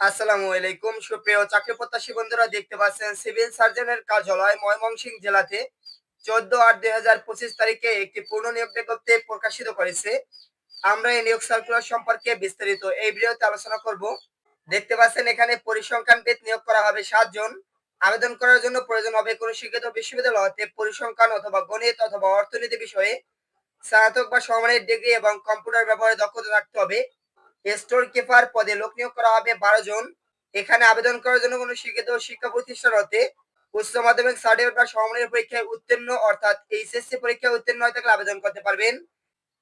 আসসালামু আলাইকুম। সুপ্রিয় চাকরি প্রত্যাশী বন্ধুরা, দেখতে পাচ্ছেন সিভিল সার্জনের কার্যালয় ময়মনসিংহ জেলাতে চোদ্দ আট দুই হাজার পঁচিশ তারিখে একটি পূর্ণ নিয়োগ বিজ্ঞপ্তি প্রকাশিত করেছে। আমরা এই নিয়োগ সার্কুলার সম্পর্কে বিস্তারিত এই ভিডিওতে আলোচনা করব। দেখতে পাচ্ছেন এখানে পরিসংখ্যানবিদ নিয়োগ করা হবে সাতজন আবেদন করার জন্য প্রয়োজন হবে কোনো শিক্ষিত বিশ্ববিদ্যালয় হতে পরিসংখ্যান অথবা গণিত অথবা অর্থনীতি বিষয়ে স্নাতক বা সমানের ডিগ্রি এবং কম্পিউটার ব্যবহারে দক্ষতা থাকতে হবে। স্টোর কিপার পদে লোক নিয়োগ করা হবে বারো জন। এখানে আবেদন করার জন্য কোনো শিক্ষিত শিক্ষা প্রতিষ্ঠান হতে উচ্চ মাধ্যমিক সার্টিফিকেট বা সমমানের পরীক্ষায় উত্তীর্ণ, অর্থাৎ এইচএসসি পরীক্ষায় উত্তীর্ণ হয়ে থাকলে আবেদন করতে পারবেন।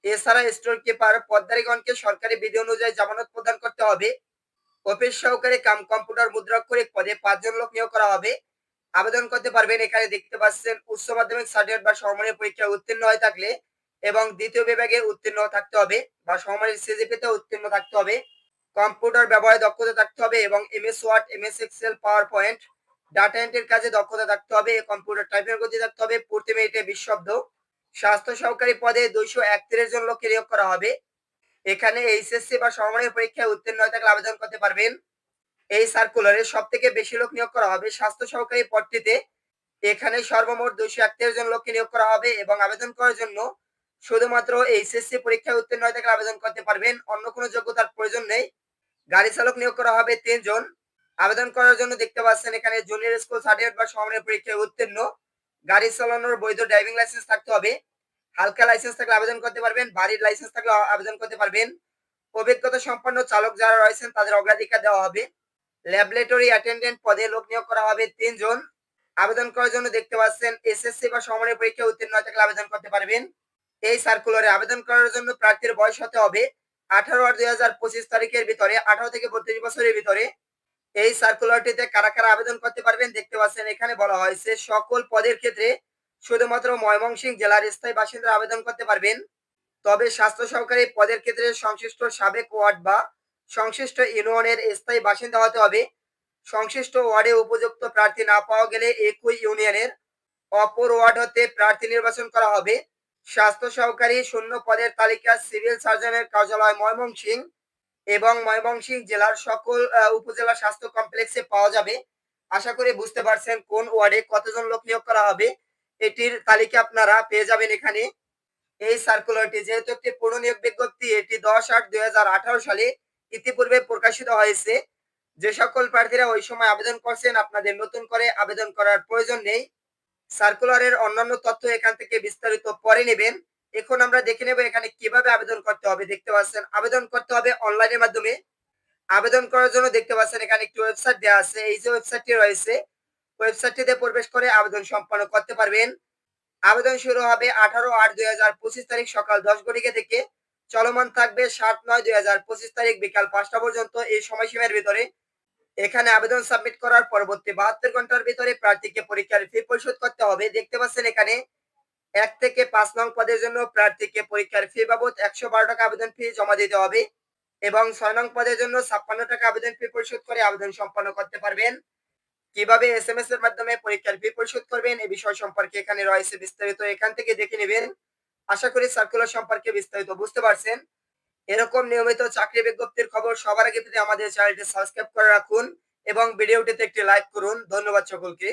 এছাড়া স্টোর কিপার পদধারীগণকে সরকারি বিধি অনুযায়ী জামানত প্রদান করতে হবে। অফিস সহকারী কাম কম্পিউটার মুদ্রাক্ষরিক পদে পাঁচজন লোক নিয়োগ করা হবে। আবেদন করতে পারবেন। এখানে দেখতে পাচ্ছেন, উচ্চ মাধ্যমিক সার্টিফিকেট বা সমমানের পরীক্ষায় উত্তীর্ণ হয়ে থাকলে এবং দ্বিতীয় বিভাগে উত্তীর্ণ থাকতে হবে বা সমমানের সিজিপিতে উত্তীর্ণ থাকতে হবে। কম্পিউটার ব্যবহারে দক্ষতা থাকতে হবে এবং MS Word MS Excel PowerPoint data এন্ট্রির কাজে দক্ষতা থাকতে হবে কম্পিউটার টাইপিং গতি থাকতে হবে, প্রতি মিনিটে বিশ শব্দ। স্বাস্থ্য সহকারী পদে দুইশো একত্রিশ জন লোককে নিয়োগ করা হবে। এখানে এইচএসসি বা সমমানের পরীক্ষায় উত্তীর্ণ হয়ে থাকলে আবেদন করতে পারবেন। এই সার্কুলারে সব থেকে বেশি লোক নিয়োগ করা হবে স্বাস্থ্য সহকারী পদটিতে। এখানে সর্বমোট দুইশো একত্রিশ জন লোককে নিয়োগ করা হবে এবং আবেদন করার জন্য শুধুমাত্র এইচএসসি পরীক্ষায় উত্তীর্ণ হয়ে থাকলে আবেদন করতে পারবেন। অন্য কোনো যোগ্যতার প্রয়োজন নেই। গাড়ি চালক নিয়োগ করা হবে তিনজন। আবেদন করার জন্য দেখতে পাচ্ছেন এখানে জুনিয়র স্কুল সার্টিফিকেট বা সমানের পরীক্ষায় উত্তীর্ণ। গাড়ি চালানোর বৈধ ড্রাইভিং লাইসেন্স থাকতে হবে। হালকা লাইসেন্স থাকলে আবেদন করতে পারবেন। বাড়ির লাইসেন্স থাকলে আবেদন করতে পারবেন। অভিজ্ঞতা সম্পন্ন চালক যারা রয়েছেন, তাদের অগ্রাধিকার দেওয়া হবে। ল্যাবরেটরি অ্যাটেন্ডেন্ট পদে লোক নিয়োগ করা হবে তিনজন। আবেদন করার জন্য দেখতে পাচ্ছেন এসএসসি বা সমানের পরীক্ষায় উত্তীর্ণ হয়ে থাকলে আবেদন করতে পারবেন। এই সার্কুলারে আবেদন করার জন্য প্রার্থীর বয়স হতে হবে আঠারো আট দুই হাজার পঁচিশ তারিখের ভিতরে, আঠারো থেকে বত্রিশ বছরের ভিতরে। এই সার্কুলারটিতে কারা কারা আবেদন করতে পারবেন দেখতে পাচ্ছেন, এখানে বলা হয়েছে সকল পদের ক্ষেত্রে শুধুমাত্র ময়মনসিংহ জেলার স্থায়ী বাসিন্দা আবেদন করতে পারবেন। তবে স্বাস্থ্য সহকারী পদের ক্ষেত্রে সংশ্লিষ্ট সাবেক ওয়ার্ড বা সংশ্লিষ্ট ইউনিয়নের স্থায়ী বাসিন্দা হতে হবে। সংশ্লিষ্ট ওয়ার্ডে উপযুক্ত প্রার্থী না পাওয়া গেলে একই ইউনিয়নের অপর ওয়ার্ড হতে প্রার্থী নির্বাচন করা হবে। স্বাস্থ্য সহকারী শূন্য পদের তালিকা সিভিল সার্জনের কার্যালয় ময়মনসিংহ এবং ময়মনসিংহ জেলার সকল উপজেলা স্বাস্থ্য কমপ্লেক্সে পাওয়া যাবে। আশা করি বুঝতে পারছেন কোন ওয়ার্ডে কতজন লোক নিয়োগ করা হবে। এটির তালিকা আপনারা পেয়ে যাবেন এখানে। এই সার্কুলারটি যেহেতু একটি পূর্ণ নিয়োগ বিজ্ঞপ্তি, এটি দশ আট দুই সালে ইতিপূর্বে প্রকাশিত হয়েছে। যে সকল প্রার্থীরা ওই সময় আবেদন করছেন, আপনাদের নতুন করে আবেদন করার প্রয়োজন নেই। সার্কুলারের অন্যান্য তথ্য এখান থেকে বিস্তারিত পরে নেবেন। এখন আমরা দেখে নেব এখানে কীভাবে আবেদন করতে হবে, দেখতে পাচ্ছেন আবেদন করতে হবে অনলাইনের মাধ্যমে। আবেদন করার জন্য দেখতে পাচ্ছেন এখানে একটি ওয়েবসাইট দেওয়া আছে, এই যে ওয়েবসাইটটি রয়েছে ওয়েবসাইটটিতে প্রবেশ করে আবেদন সম্পন্ন করতে পারবেন। আবেদন শুরু হবে আঠারো আট দুই হাজার পঁচিশ তারিখ সকাল দশ ঘটিকা থেকে। চলমান থাকবে সাত নয় দুই হাজার পঁচিশ তারিখ বিকাল পাঁচটা পর্যন্ত এই সময়সীমার ভিতরে। এখানে আবেদন সাবমিট করার পরবর্তী বাহাত্তর ঘণ্টার ভিতরে প্রার্থীকে পরীক্ষার ফি পরিশোধ করতে হবে। দেখতে পাচ্ছেন এখানে এক থেকে পাঁচ নং পদের জন্য প্রার্থীকে পরীক্ষার ফি বাবদ একশো বারো টাকা আবেদন ফি জমা দিতে হবে এবং ছয় নং পদের জন্য ছাপ্পান্ন টাকা আবেদন ফি পরিশোধ করে আবেদন সম্পন্ন করতে পারবেন। কীভাবে এস এম এস এর মাধ্যমে পরীক্ষার ফি পরিশোধ করবেন এই বিষয় সম্পর্কে এখানে রয়েছে বিস্তারিত, এখান থেকে দেখে নেবেন। আশা করি সার্কুলার সম্পর্কে বিস্তারিত বুঝতে পারছেন। এরকম নিয়মিত চাকরি বিজ্ঞপ্তির খবর সবার আগে আমাদের চ্যানেলটি সাবস্ক্রাইব করে রাখুন এবং ভিডিওটিতে একটি লাইক করুন। ধন্যবাদ সকলকে।